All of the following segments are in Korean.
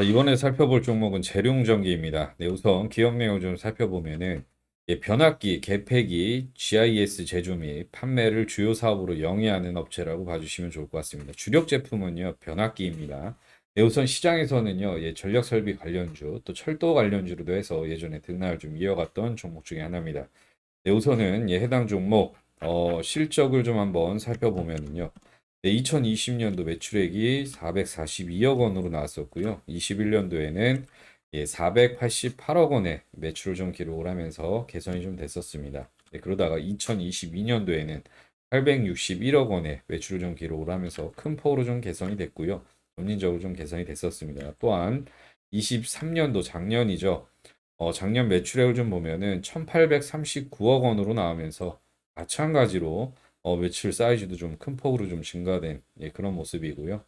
자, 이번에 살펴볼 종목은 재룡전기입니다. 네, 우선 기업 내용 좀 살펴보면은 예, 변압기, 개폐기, GIS 제조 및 판매를 주요 사업으로 영위하는 업체라고 봐주시면 좋을 것 같습니다. 주력 제품은요, 변압기입니다. 네, 우선 시장에서는요, 예, 전력 설비 관련주, 또 철도 관련주로도 해서 예전에 등락을 좀 이어갔던 종목 중에 하나입니다. 네, 우선은 예, 해당 종목 어, 실적을 좀 한번 살펴보면은요. 네, 2020년도 매출액이 442억 원으로 나왔었고요. 21년도에는 예, 488억 원의 매출을 좀 기록을 하면서 개선이 좀 됐었습니다. 네, 그러다가 2022년도에는 861억 원의 매출을 좀 기록을 하면서 큰 폭으로 좀 개선이 됐고요. 점진적으로 좀 개선이 됐었습니다. 또한 23년도 작년이죠. 어, 작년 매출액을 좀 보면은 1839억 원으로 나오면서 마찬가지로 어, 매출 사이즈도 좀 큰 폭으로 좀 증가된 예, 그런 모습이고요.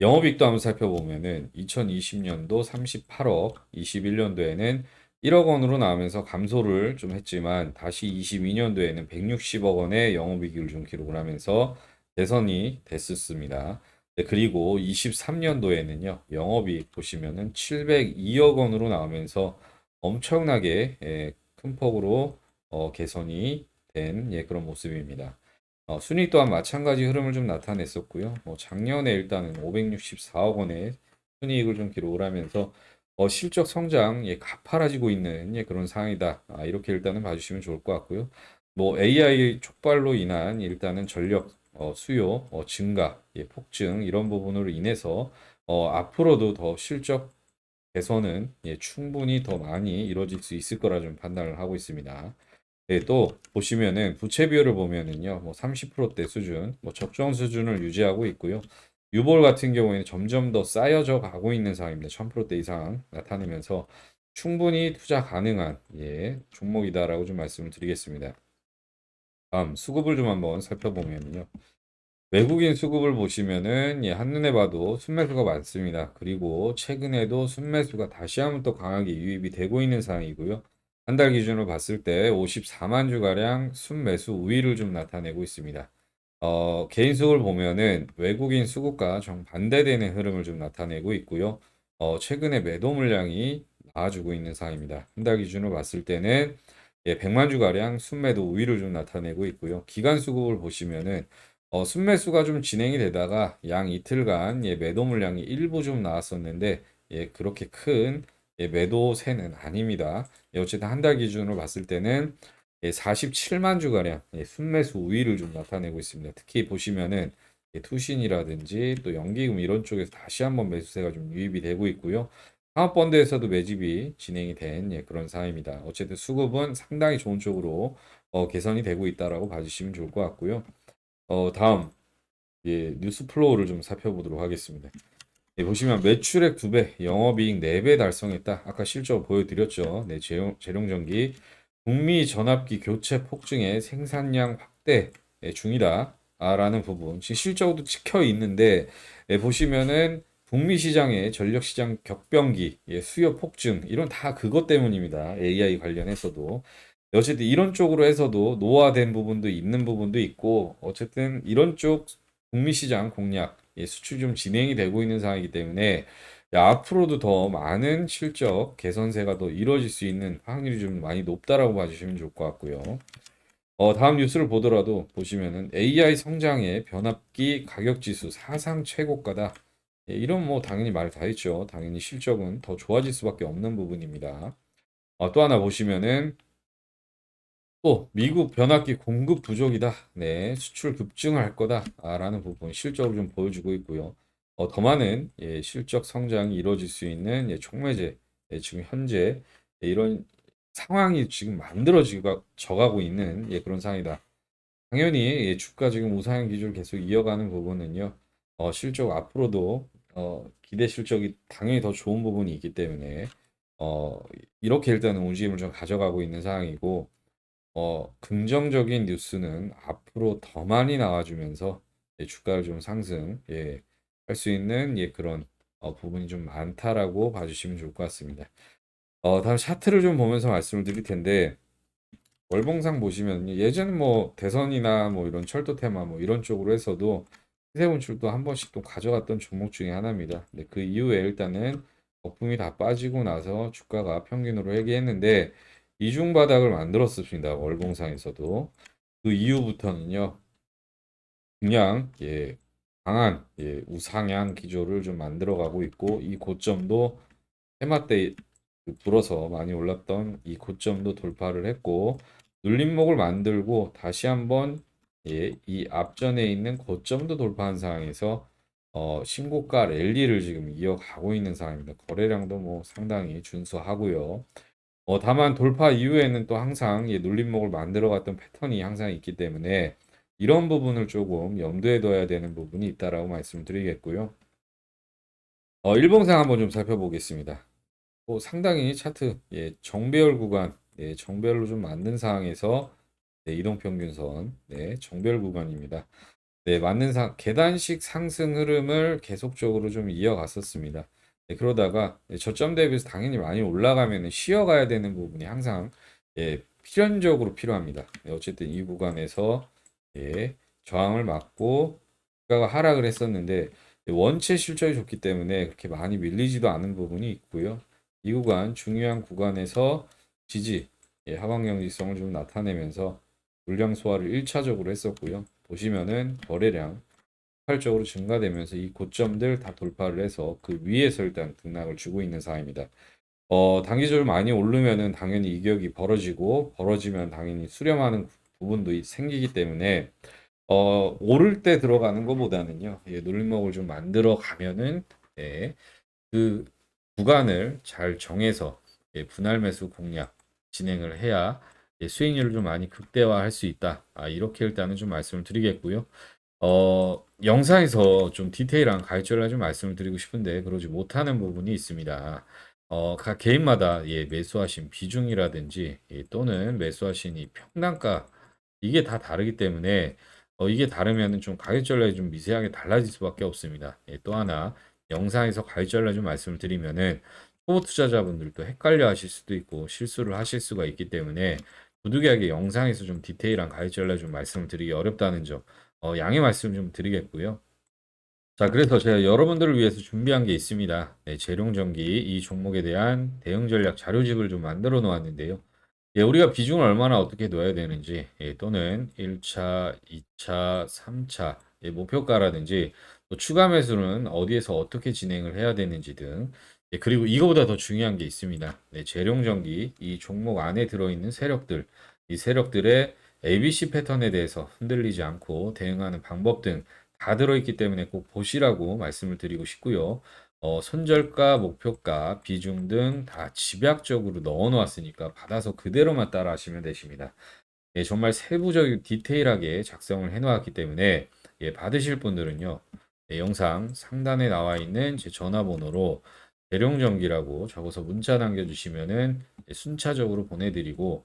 영업이익도 한번 살펴보면은 2020년도 38억, 21년도에는 1억 원으로 나오면서 감소를 좀 했지만 다시 22년도에는 160억 원의 영업이익을 좀 기록을 하면서 개선이 됐었습니다. 네, 그리고 23년도에는요, 영업이익 보시면은 702억 원으로 나오면서 엄청나게 예, 큰 폭으로 어, 개선이 된 예, 그런 모습입니다. 어, 순위 또한 마찬가지 흐름을 좀 나타냈었고요. 뭐 작년에 일단은 564억 원의 순이익을 좀 기록을 하면서 어, 실적 성장 예, 가파라지고 있는 예, 그런 상황이다. 아, 이렇게 일단은 봐주시면 좋을 것 같고요. 뭐 AI 촉발로 인한 일단은 전력 어, 수요 어, 증가, 예, 폭증 이런 부분으로 인해서 어, 앞으로도 더 실적 개선은 예, 충분히 더 많이 이루어질 수 있을 거라 좀 판단을 하고 있습니다. 네, 또 보시면은 부채 비율을 보면은요, 뭐 30%대 수준, 뭐 적정 수준을 유지하고 있고요. 유볼 같은 경우에는 점점 더 쌓여져 가고 있는 상황입니다. 1000%대 이상 나타내면서 충분히 투자 가능한 예, 종목이다라고 좀 말씀을 드리겠습니다. 다음 수급을 좀 한번 살펴보면요. 외국인 수급을 보시면은 예, 한눈에 봐도 순매수가 많습니다. 그리고 최근에도 순매수가 다시 한번 또 강하게 유입이 되고 있는 상황이고요. 한 달 기준으로 봤을 때 54만 주가량 순매수 우위를 좀 나타내고 있습니다. 어, 개인 수급을 보면은 외국인 수급과 정반대되는 흐름을 좀 나타내고 있고요. 어, 최근에 매도 물량이 나와주고 있는 상황입니다. 한 달 기준으로 봤을 때는 예, 100만 주가량 순매도 우위를 좀 나타내고 있고요. 기간 수급을 보시면은 어, 순매수가 좀 진행이 되다가 양 이틀간 예, 매도 물량이 일부 좀 나왔었는데 예, 그렇게 큰 예, 매도세는 아닙니다. 예, 어쨌든 한 달 기준으로 봤을 때는 예, 47만 주가량 예, 순매수 우위를 좀 나타내고 있습니다. 특히 보시면은 예, 투신이라든지 또 연기금 이런 쪽에서 다시 한번 매수세가 좀 유입이 되고 있고요. 상업펀드에서도 매집이 진행이 된 예, 그런 상황입니다. 어쨌든 수급은 상당히 좋은 쪽으로 어, 개선이 되고 있다라고 봐주시면 좋을 것 같고요. 어, 다음 예, 뉴스 플로우를 좀 살펴보도록 하겠습니다. 예, 보시면 매출액 2배, 영업이익 4배 달성했다. 아까 실적 보여드렸죠. 네, 재용, 재룡전기 북미 전압기 교체 폭증에 생산량 확대 예, 중이다. 아, 라는 부분. 지금 실적도 찍혀 있는데 예, 보시면은 북미 시장의 전력 시장 격변기, 예, 수요 폭증 이런 다 그것 때문입니다. AI 관련해서도. 어쨌든 이런 쪽으로 해서도 노화된 부분도 있는 부분도 있고 어쨌든 이런 쪽 북미 시장 공략 예, 수출 좀 진행이 되고 있는 상황이기 때문에 야, 앞으로도 더 많은 실적 개선세가 더 이루어질 수 있는 확률이 좀 많이 높다라고 봐주시면 좋을 것 같고요. 어, 다음 뉴스를 보더라도 보시면은 AI 성장의 변압기 가격 지수 사상 최고가다. 예, 이런 뭐 당연히 말 다 했죠. 당연히 실적은 더 좋아질 수밖에 없는 부분입니다. 어, 또 하나 보시면은 또 미국 변압기 공급 부족이다. 네, 수출 급증할 거다라는 부분 실적으로 좀 보여주고 있고요. 어, 더 많은 예, 실적 성장이 이루어질 수 있는 예, 촉매제 예, 지금 현재 예, 이런 상황이 지금 만들어지고 져가고 있는 예, 그런 상황이다. 당연히 예, 주가 지금 우상향 기조를 계속 이어가는 부분은요. 어, 실적 앞으로도 어, 기대 실적이 당연히 더 좋은 부분이 있기 때문에 어, 이렇게 일단은 움직임을 좀 가져가고 있는 상황이고 어, 긍정적인 뉴스는 앞으로 더 많이 나와주면서 예, 주가를 좀 상승 예, 할 수 있는 예, 그런 어, 부분이 좀 많다라고 봐주시면 좋을 것 같습니다. 어, 다음 차트를 좀 보면서 말씀을 드릴 텐데 월봉상 보시면 예전 뭐 대선이나 뭐 이런 철도 테마 뭐 이런 쪽으로 해서도 시세운출도 한 번씩 또 가져갔던 종목 중에 하나입니다. 근데 그 이후에 일단은 거품이 다 빠지고 나서 주가가 평균으로 회귀했는데 이중 바닥을 만들었습니다. 월봉상에서도 그 이후부터는요. 그냥 예 강한 예 우상향 기조를 좀 만들어가고 있고 이 고점도 해마 때그 불어서 많이 올랐던 이 고점도 돌파를 했고 눌림목을 만들고 다시 한번 예, 이 앞전에 있는 고점도 돌파한 상황에서 어, 신고가 랠리를 지금 이어가고 있는 상황입니다. 거래량도 뭐 상당히 준수하고요. 어, 다만 돌파 이후에는 또 항상 예, 눌림목을 만들어 갔던 패턴이 항상 있기 때문에 이런 부분을 조금 염두에 둬야 되는 부분이 있다라고 말씀드리겠고요. 어, 일봉상 한번 좀 살펴보겠습니다. 뭐 상당히 차트 예, 정배열 구간 예, 정배열로 좀 맞는 상황에서 네, 이동평균선 네, 정배열 구간입니다. 네, 맞는 상 계단식 상승 흐름을 계속적으로 좀 이어갔었습니다. 네, 그러다가 예, 저점 대비해서 당연히 많이 올라가면 쉬어가야 되는 부분이 항상 예, 필연적으로 필요합니다. 네, 어쨌든 이 구간에서 예, 저항을 맞고 주가가 하락을 했었는데 예, 원체 실적이 좋기 때문에 그렇게 많이 밀리지도 않은 부분이 있고요. 이 구간 중요한 구간에서 지지 예, 하방 경직성을 좀 나타내면서 물량 소화를 1차적으로 했었고요. 보시면은 거래량 폭발적으로 증가되면서 이 고점들 다 돌파를 해서 그 위에서 일단 등락을 주고 있는 상황입니다. 어, 단기적으로 많이 오르면은 당연히 이격이 벌어지고 벌어지면 당연히 수렴하는 부분도 이- 생기기 때문에 어, 오를 때 들어가는 것보다는요. 예, 눌림목을 좀 만들어 가면은 예, 그 구간을 잘 정해서 예, 분할 매수 공략 진행을 해야 예, 수익률을 좀 많이 극대화할 수 있다. 아, 이렇게 일단은 좀 말씀을 드리겠고요. 어, 영상에서 좀 디테일한 가이드를 좀 말씀을 드리고 싶은데 그러지 못하는 부분이 있습니다. 어, 각 개인마다 예, 매수하신 비중이라든지 예, 또는 매수하신 이 평단가 이게 다 다르기 때문에 어, 이게 다르면은 좀 가격 전략이 좀 미세하게 달라질 수밖에 없습니다. 예, 또 하나 영상에서 가격 전략 좀 말씀을 드리면은 초보 투자자분들도 헷갈려 하실 수도 있고 실수를 하실 수가 있기 때문에 부득이하게 영상에서 좀 디테일한 가격 전략 좀 말씀을 드리기 어렵다는 점 어, 양해 말씀 좀 드리겠고요. 자, 그래서 제가 여러분들을 위해서 준비한 게 있습니다. 네, 재룡전기 이 종목에 대한 대응 전략 자료집을 좀 만들어 놓았는데요. 예, 우리가 비중을 얼마나 어떻게 넣어야 되는지, 예, 또는 1차, 2차, 3차, 예, 목표가라든지, 또 추가 매수는 어디에서 어떻게 진행을 해야 되는지 등, 예, 그리고 이거보다 더 중요한 게 있습니다. 네, 재룡전기 이 종목 안에 들어있는 세력들, 이 세력들의 ABC 패턴에 대해서 흔들리지 않고 대응하는 방법 등 다 들어있기 때문에 꼭 보시라고 말씀을 드리고 싶고요. 어, 손절가, 목표가, 비중 등 다 집약적으로 넣어 놓았으니까 받아서 그대로만 따라 하시면 되십니다. 예, 정말 세부적인 디테일하게 작성을 해 놓았기 때문에 예, 받으실 분들은요. 예, 영상 상단에 나와 있는 제 전화번호로 대룡전기라고 적어서 문자 남겨주시면은 예, 순차적으로 보내드리고